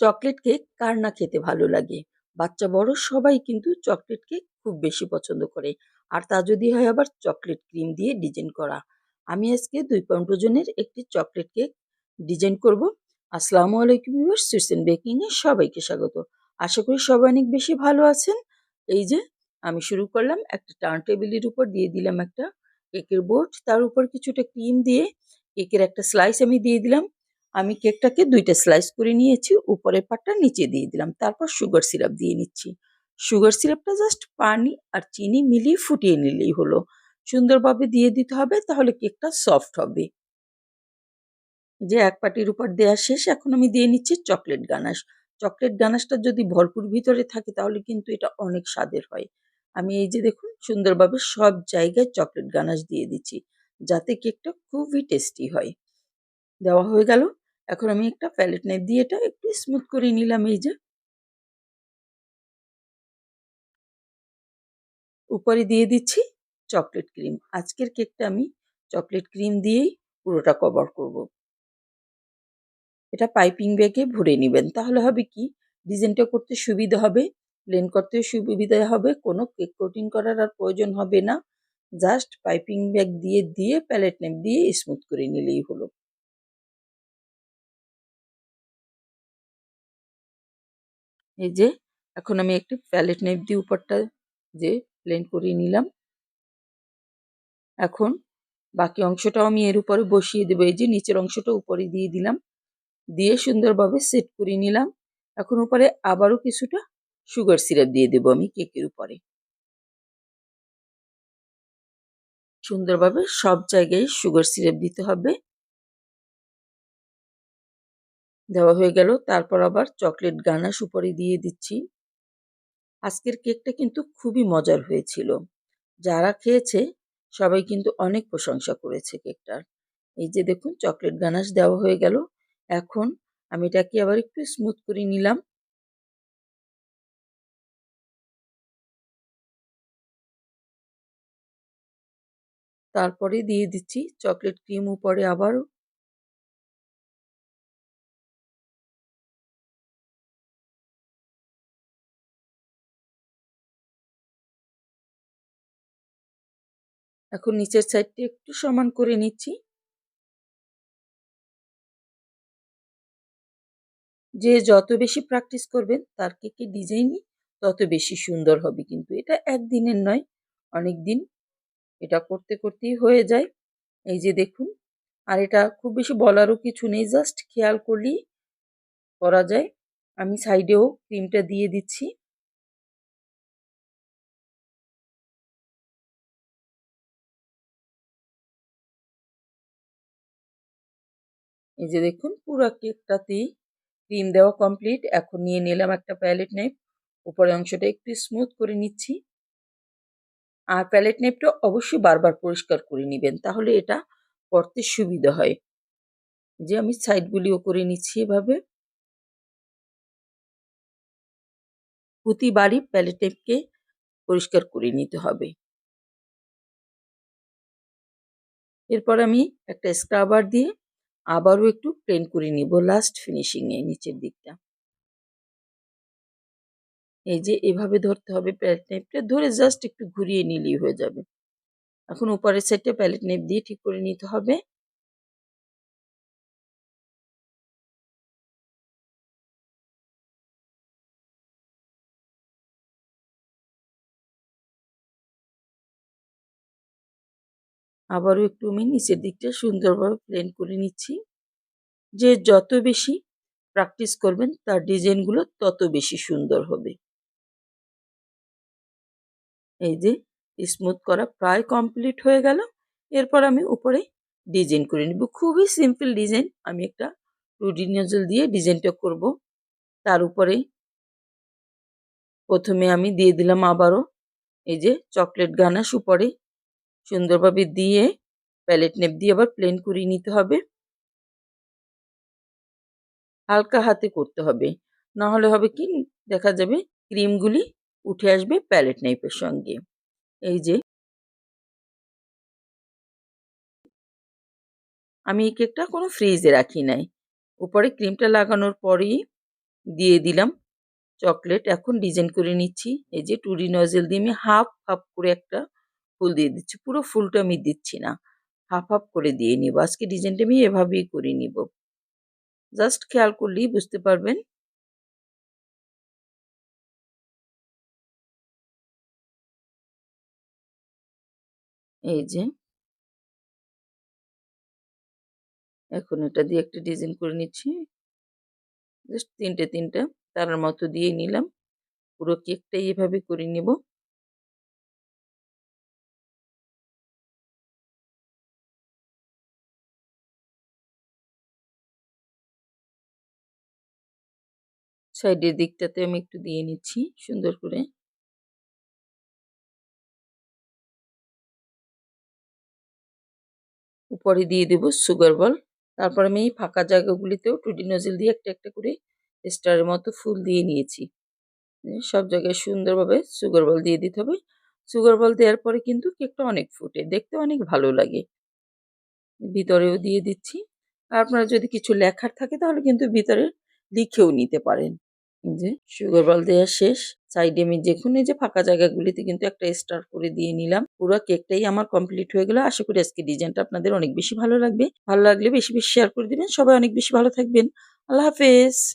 Chocolate cake কার না খেতে ভালো লাগে? বাচ্চা বড় সবাই কিন্তু চকলেট কেক খুব বেশি পছন্দ করে। আর তা যদি হয় আবার চকলেট ক্রিম দিয়ে ডিজাইন করা। আমি আজকে দুই পাউন্ড ওজনের একটি চকলেট কেক ডিজাইন করব। আসসালামু আলাইকুম ভিউয়ার্স সুইসেন বেকিংয়ে সবাইকে স্বাগত। আশা করি সবাই অনেক বেশি ভালো আছেন। এই যে, আমি শুরু করলাম একটা টার্ন টেবিলের উপর দিয়ে দিলাম একটা কেকের বোর্ড। তার উপর কিছুটা ক্রিম দিয়ে কেকের একটা স্লাইস আমি দিয়ে দিলাম। আমি কেকটাকে দুইটা স্লাইস করে নিয়েছি, উপরের পাটটা নিচে দিয়ে দিলাম। তারপর সুগার সিরাপ দিয়ে নিচ্ছি। সুগার সিরাপটা জাস্ট পানি আর চিনি মিলিয়ে ফুটিয়ে নিলেই হলো। সুন্দরভাবে দিয়ে দিতে হবে, তাহলে কেকটা সফট হবে। যে এক পাটির উপর দেওয়া শেষ, এখন আমি দিয়ে নিচ্ছি চকলেট গানাশ চকলেট গানাশটা যদি ভরপুর ভিতরে থাকে, তাহলে কিন্তু এটা অনেক স্বাদের হয়। আমি এই যে দেখুন, সুন্দরভাবে সব জায়গায় চকলেট গানাশ দিয়ে দিচ্ছি, যাতে কেকটা খুবই টেস্টি হয়। দেওয়া হয়ে গেল। এখন আমি একটা প্যালেট নাইফ দিয়ে এটা একটু স্মুথ করে নিলাম, এই যে। উপরে দিয়ে দিচ্ছি চকলেট ক্রিম আজকের কেকটা আমি চকলেট ক্রিম দিয়েই পুরোটা কভার করব। এটা পাইপিং ব্যাগে ভরে নেবেন। তাহলে হবে কি? ডিজাইনটা করতে সুবিধা হবে প্লেন করতে সুবিধা হবে, কোনো কেক কোটিং করার আর প্রয়োজন হবে না। জাস্ট পাইপিং ব্যাগ দিয়ে দিয়ে প্যালেট নেপ দিয়ে স্মুথ করে নিলেই হলো। এই যে, এখন আমি একটি প্যালেট নেপ দিয়ে উপরটা যে প্লেন করিয়ে নিলাম। এখন বাকি অংশটাও আমি এর উপরে বসিয়ে দেবো। এই যে, নিচের অংশটা উপরে দিয়ে দিলাম। দিয়ে সুন্দরভাবে সেট করে নিলাম। এখন উপরে আবারও কিছুটা সুগার সিরাপ দিয়ে দেবো আমি কেকের উপরে। সুন্দরভাবে সব জায়গায় সুগার সিরাপ দিতে হবে। দেওয়া হয়ে গেল। তারপর আবার চকলেট গানাশ উপরে দিয়ে দিচ্ছি। আজকের কেকটা কিন্তু খুবই মজার হয়েছিল। যারা খেয়েছে, সবাই কিন্তু অনেক প্রশংসা করেছে কেকটার। এই যে দেখুন, চকলেট গানাশ দেওয়া হয়ে গেল। এখন আমি এটাকে আবার একটু স্মুথ করে নিলাম। তারপরে দিয়ে দিচ্ছি চকলেট ক্রিম উপরে আবারও। এখন নিচের সাইডটি একটু সমান করে নিচ্ছি। যে যত বেশি প্র্যাকটিস করবেন, তার কেকের ডিজাইনই তত বেশি সুন্দর হবে কিন্তু। এটা একদিনের নয়, অনেক দিন এটা করতে করতেই হয়ে যায়। এই যে দেখুন, আর এটা খুব বেশি বলারও কিছু নেই জাস্ট খেয়াল করলেই করা যায়। আমি সাইডেও ক্রিমটা দিয়ে দিচ্ছি। এই যে দেখুন, পুরো কেকটাতেই ক্রিম দেওয়া কমপ্লিট এখন নিয়ে নিলাম একটা প্যালেট নাইফ উপরে অংশটা একটু স্মুথ করে নিচ্ছি। আর প্যালেট নেপটা অবশ্যই বারবার পরিষ্কার করে নেবেন, তাহলে এটা করতে সুবিধা হয়। যে আমি সাইডগুলিও করে নিচ্ছি এভাবে। প্রতিবারই প্যালেট নেপকে পরিষ্কার করে নিতে হবে। এরপর আমি একটা স্ক্রাবার দিয়ে আবারও একটু প্লেন করে নিব লাস্ট ফিনিশিংয়ে নিচের দিকটা। এই যে এভাবে ধরতে হবে প্যালেট নেপটা ধরে জাস্ট একটু ঘুরিয়ে নিলেই হয়ে যাবে। এখন উপরের সাইডটা প্যালেট নেপ দিয়ে ঠিক করে নিতে হবে। আবারও একটু আমি নিচের দিকটা সুন্দরভাবে প্লেন করে নিচ্ছি। যে যত বেশি প্র্যাকটিস করবেন, তার ডিজাইনগুলো তত বেশি সুন্দর হবে। এই যে স্মুথ করা প্রায় কমপ্লিট হয়ে গেল। এরপর আমি উপরে ডিজাইন করে নেব। খুবই সিম্পল ডিজাইন আমি একটা টুডি নজল দিয়ে ডিজাইনটা করব। তার উপরে প্রথমে আমি দিয়ে দিলাম আবারও এই যে চকলেট গানাশ উপরে। সুন্দরভাবে দিয়ে প্যালেট নেপ দিয়ে আবার প্লেন করিয়ে নিতে হবে। হালকা হাতে করতে হবে। না হলে হবে কি? দেখা যাবে ক্রিমগুলি উঠে আসবে প্যালেট নাইফের সঙ্গে। এই যে আমি এই কেকটা কোনো ফ্রিজে রাখি নাই। উপরে ক্রিমটা লাগানোর পরেই দিয়ে দিলাম চকলেট এখন ডিজাইন করে নিচ্ছি। এই যে টুরি নজেল দিয়ে আমি হাফ হাফ করে একটা ফুল দিয়ে দিচ্ছি। পুরো ফুলটা আমি দিচ্ছি না। হাফ হাফ করে দিয়ে নিব। আজকে ডিজাইনটা আমি এভাবেই করে নিব। জাস্ট খেয়াল করলেই বুঝতে পারবেন। এই যে। এখন এটা দিয়ে একটা ডিজাইন করে নিচ্ছি। জাস্ট তিনটে তিনটা। তারার মতো দিয়ে নিলাম। পুরো কেকটাই এভাবে করে নিব। সাইডের দিকটাতে আমি একটু দিয়ে নিচ্ছি, সুন্দর করে। উপরে দিয়ে দেব সুগার বল। তারপর আমি এই ফাঁকা জায়গাগুলিতেও টুডি নজেল দিয়ে একটা একটা করে স্টারের মতো ফুল দিয়ে নিয়েছি। সব জায়গায় সুন্দরভাবে সুগার বল দিয়ে দিতে হবে। সুগার বল দেওয়ার পরে কিন্তু কেকটা অনেক ফুটে, দেখতে অনেক ভালো লাগে। ভিতরেও দিয়ে দিচ্ছি। আপনার যদি কিছু লেখার থাকে তাহলে কিন্তু ভিতরে লিখেও নিতে পারেন। যে সুগার বল দেওয়া শেষ। সাইডে আমি দেখুন এই যে ফাঁকা জায়গাগুলিতে কিন্তু একটা স্টার করে দিয়ে নিলাম। পুরো কেকটাই আমার কমপ্লিট হয়ে গেল। আশা করি আজকে ডিজাইনটা আপনাদের অনেক বেশি ভালো লাগবে। ভালো লাগলে বেশি বেশি শেয়ার করে দিবেন। সবাই অনেক বেশি ভালো থাকবেন। আল্লাহ হাফেজ।